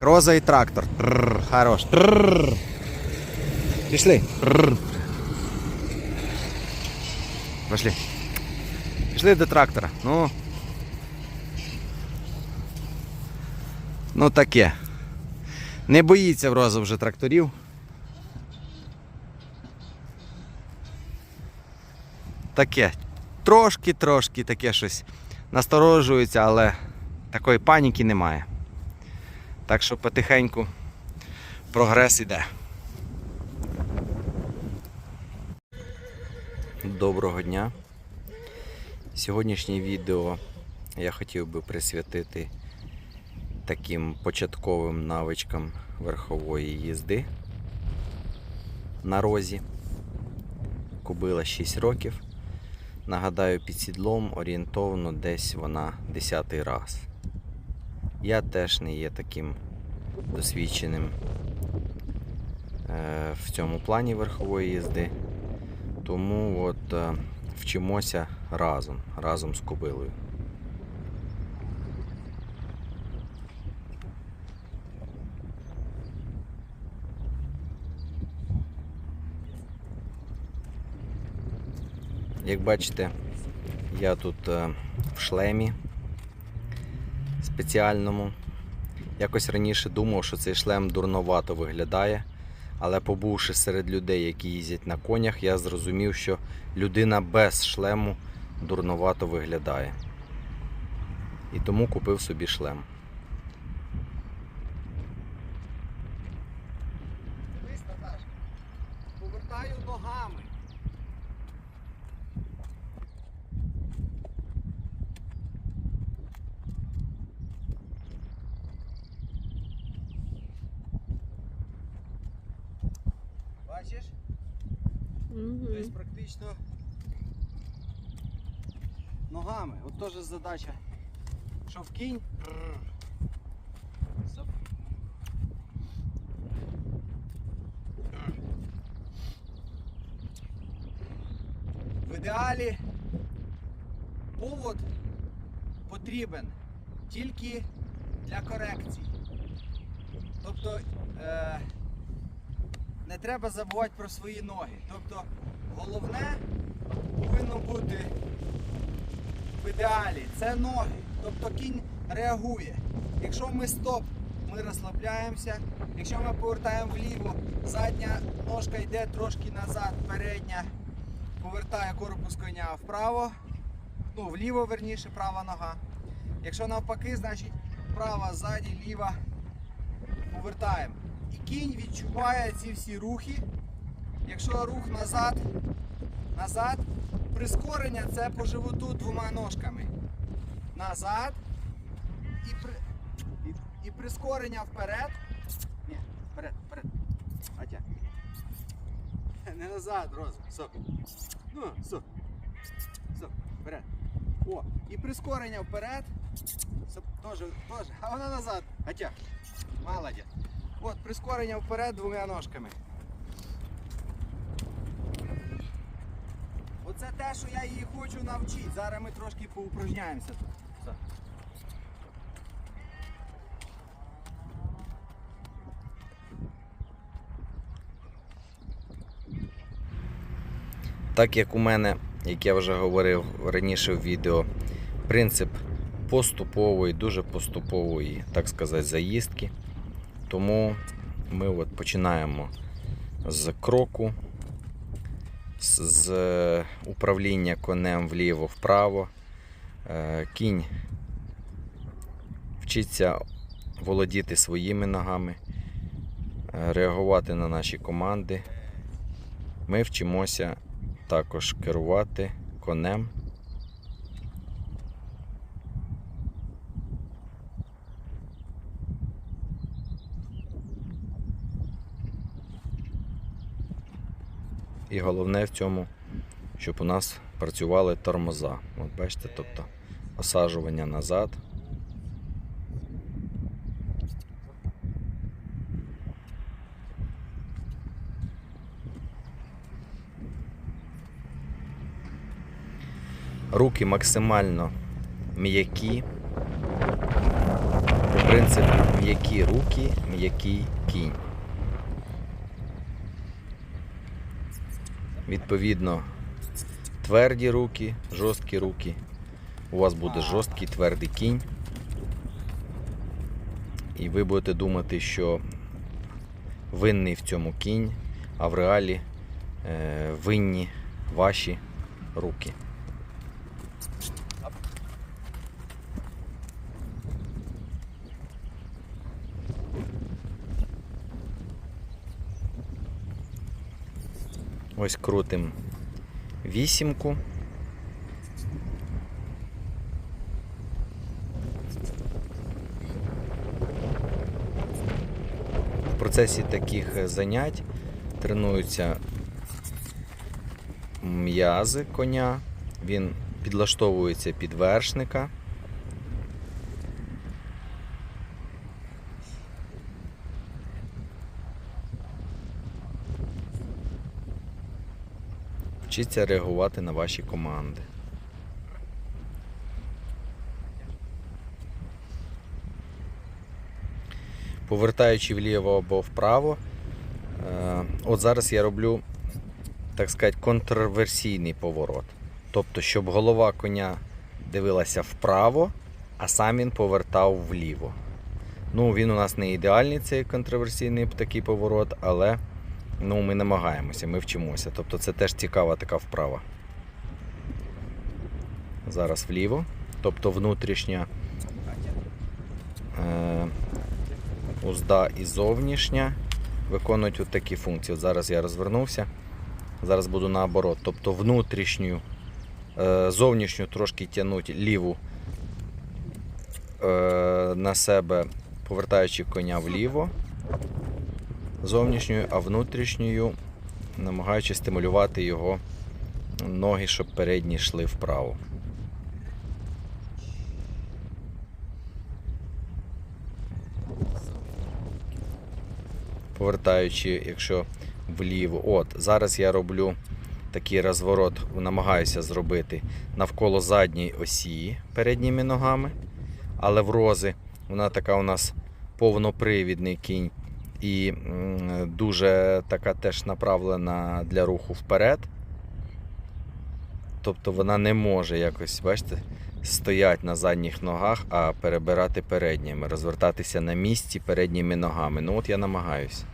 Роза і трактор. Трррр, хорош. Трррр. Пішли. Трррр. Пішли. Пішли до трактора. Ну. Ну таке. Не боїться в роза вже тракторів. Таке. Трошки-трошки таке щось насторожується, але такої паніки немає. Так що потихеньку прогрес іде. Доброго дня. Сьогоднішнє відео я хотів би присвятити таким початковим навичкам верхової їзди на розі. Кубила 6 років. Нагадаю, під сідлом орієнтовно десь вона 10 раз. Я теж не є таким досвідченим е, в цьому плані верхової їзди. Тому от е, вчимося разом, разом з кобилою. Як бачите, я тут е, в шлемі спеціальному. Якось раніше думав, що цей шлем дурновато виглядає, але побувши серед людей, які їздять на конях, я зрозумів, що людина без шлему дурновато виглядає. І тому купив собі шлем. Тобто ногами. От теж задача. Що вкинь. Стоп. В ідеалі повод потрібен тільки для корекцій. Тобто е, не треба забувати про свої ноги. Тобто головне повинно бути в ідеалі це ноги. Тобто кінь реагує. Якщо ми стоп, ми розслабляємося. Якщо ми повертаємо вліво, задня ножка йде трошки назад, передня повертає корпус коня вправо, ну вліво верніше, права нога. Якщо навпаки, значить права ззаді, ліва повертаємо. І кінь відчуває ці всі рухи. Якщо рух назад, назад, прискорення це по животу двома ножками. Назад і, при... і, і прискорення вперед. Ні, вперед, вперед. Атя. Не назад, Роза. Стоп. Ну, стоп. Стоп, вперед. О, і прискорення вперед. Стоп, Тоже, тоже. А вона назад. Атя. Молодець. От, прискорення вперед двома ножками. Оце те, що я її хочу навчити. Зараз ми трошки поупражняємося тут. Все. Так як у мене, як я вже говорив раніше в відео, принцип поступової, дуже поступової, так сказати, заїздки. Тому ми от починаємо з кроку, з- з управління конем вліво-вправо. Е, Кінь вчиться володіти своїми ногами, е, реагувати на наші команди. Ми вчимося також керувати конем. І головне в цьому, щоб у нас працювали тормоза. От бачите, тобто осаджування назад. Руки максимально м'які. Принцип м'які руки, м'який кінь. Відповідно, тверді руки, жорсткі руки. У вас буде жорсткий твердий кінь. І ви будете думати, що винний в цьому кінь, а в реалі е, винні ваші руки. Ось крутим вісімку. В процесі таких занять тренуються м'язи коня, він підлаштовується під вершника. Вчиться реагувати на ваші команди. Повертаючи вліво або вправо, е, от зараз я роблю, так сказати, контроверсійний поворот. Тобто, щоб голова коня дивилася вправо, а сам він повертав вліво. Ну, він у нас не ідеальний цей контроверсійний такий поворот, але ну, ми намагаємося, ми вчимося. Тобто це теж цікава така вправа. Зараз вліво. Тобто внутрішня е, узда і зовнішня виконують от такі функції. От зараз я розвернувся. Зараз буду наоборот. Тобто внутрішню, е, зовнішню трошки тягнуть ліву е, на себе, повертаючи коня вліво зовнішньою, а внутрішньою намагаючись стимулювати його ноги, щоб передні йшли вправо. Повертаючи, якщо вліво. От, зараз я роблю такий розворот, намагаюся зробити навколо задньої осі передніми ногами. Але в рози вона така у нас повнопривідний кінь і дуже така теж направлена для руху вперед. Тобто вона не може якось, бачите, стояти на задніх ногах, а перебирати передніми, розвертатися на місці передніми ногами. Ну от я намагаюсь.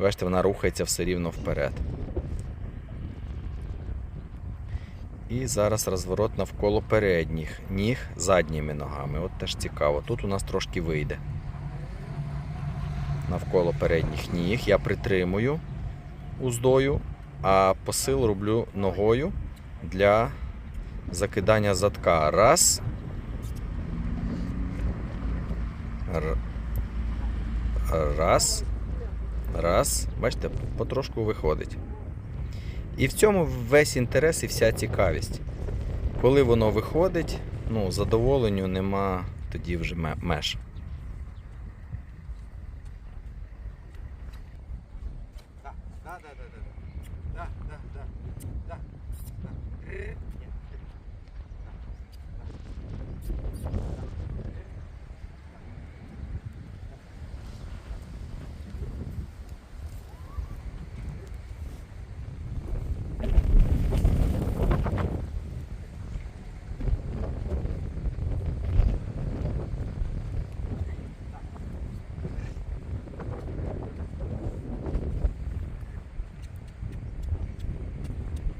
Бачите, вона рухається все рівно вперед. І зараз розворот навколо передніх ніг задніми ногами. От теж цікаво. Тут у нас трошки вийде. Навколо передніх ніг. Я притримую уздою, а посил роблю ногою для закидання задка. Раз. Раз. Раз. Бачите, потрошку виходить. І в цьому весь інтерес і вся цікавість. Коли воно виходить, ну, задоволенню нема тоді вже меж. Да, да, да, да, да. Да, да, да. Да. да. Р- Ні.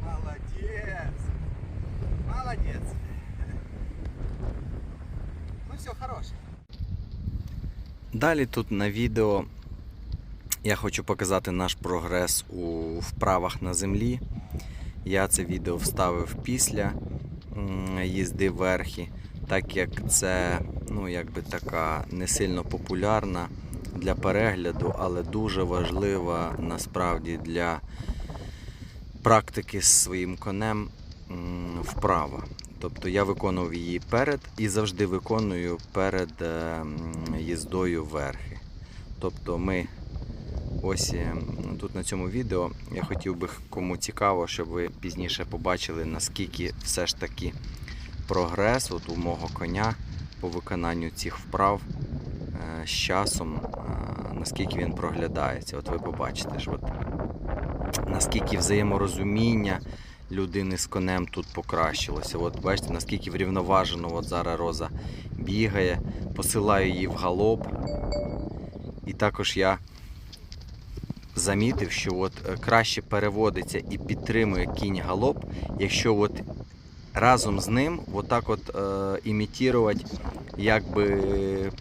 Молодец. Молодец. Ну все, хорош. Далі тут на відео я хочу показати наш прогрес у вправах на землі. Я це відео вставив після їзди верхи, так як це ну, якби така не сильно популярна для перегляду, але дуже важлива насправді для практики з своїм конем вправа. Тобто я виконував її перед і завжди виконую перед е, їздою верхи. Тобто ми ось е, тут на цьому відео я хотів би кому цікаво, щоб ви пізніше побачили, наскільки все ж таки прогрес от у мого коня по виконанню цих вправ е, з часом, наскільки він проглядається. От ви побачите ж, от, наскільки взаєморозуміння людини з конем тут покращилося. От бачите, наскільки врівноважено от зараз Роза бігає, посилаю її в галоп. І також я замітив, що от е, краще переводиться і підтримує кінь галоп, якщо от разом з ним отак от е, імітувати якби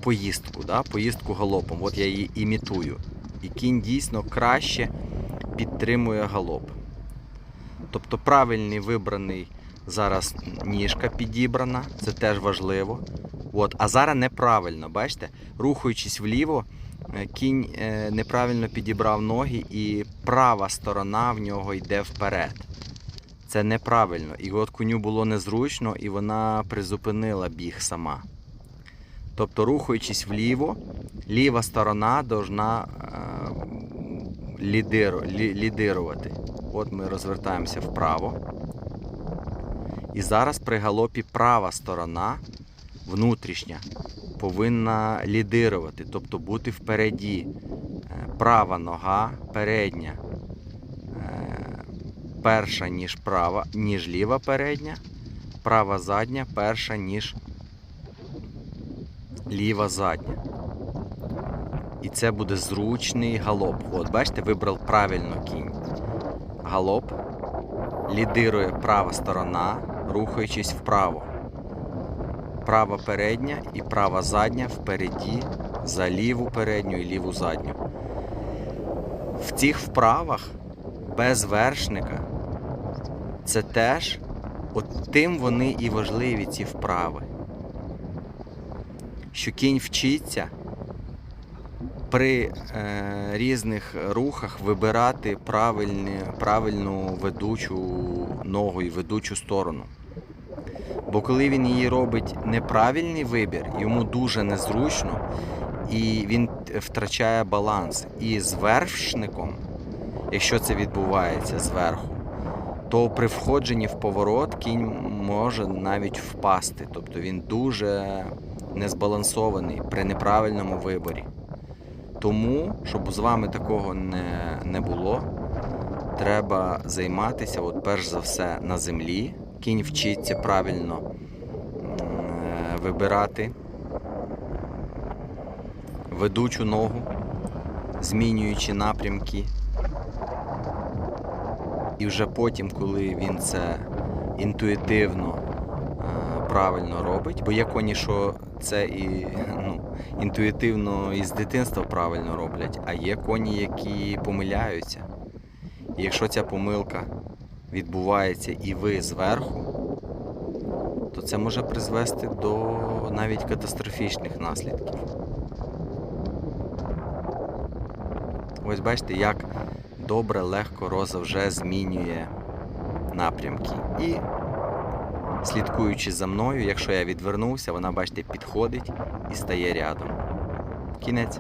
поїздку, да? поїздку галопом. От я її імітую. І кінь дійсно краще підтримує галоп. Тобто правильний вибраний зараз ніжка підібрана, це теж важливо. От, а зараз неправильно, бачите? Рухаючись вліво, е, кінь е, неправильно підібрав ноги, і права сторона в нього йде вперед. Це неправильно. І от коню було незручно, і вона призупинила біг сама. Тобто, рухаючись вліво, ліва сторона должна е, лідиру, лі, лідирувати. От ми розвертаємося вправо. І зараз при галопі права сторона, внутрішня, повинна лідирувати, тобто бути впереді. Е, Права нога передня. е, Перша, ніж права, ніж ліва передня, права задня перша, ніж ліва задня. І це буде зручний галоп. От, бачите, вибрав правильно кінь. Галоп. Лідирує права сторона, рухаючись вправо. Права передня і права задня впереді за ліву передню і ліву задню. В цих вправах без вершника це теж от тим вони і важливі ці вправи. Що кінь вчиться при е, різних рухах вибирати правильні, правильну ведучу ногу і ведучу сторону. Бо коли він її робить неправильний вибір, йому дуже незручно і він втрачає баланс. І з вершником, якщо це відбувається зверху, то при входженні в поворот кінь може навіть впасти. Тобто він дуже незбалансований при неправильному виборі. Тому, щоб з вами такого не, не було, треба займатися, от перш за все, на землі. Кінь вчиться правильно е, вибирати ведучу ногу, змінюючи напрямки. І вже потім, коли він це інтуїтивно е, правильно робить, бо є коні, що це і ну, інтуїтивно із дитинства правильно роблять, а є коні, які помиляються. І якщо ця помилка відбувається і ви зверху, то це може призвести до навіть катастрофічних наслідків. Ось бачите, як добре, легко роза вже змінює напрямки. І слідкуючи за мною, якщо я відвернувся, вона, бачите, підходить і стає рядом. Кінець.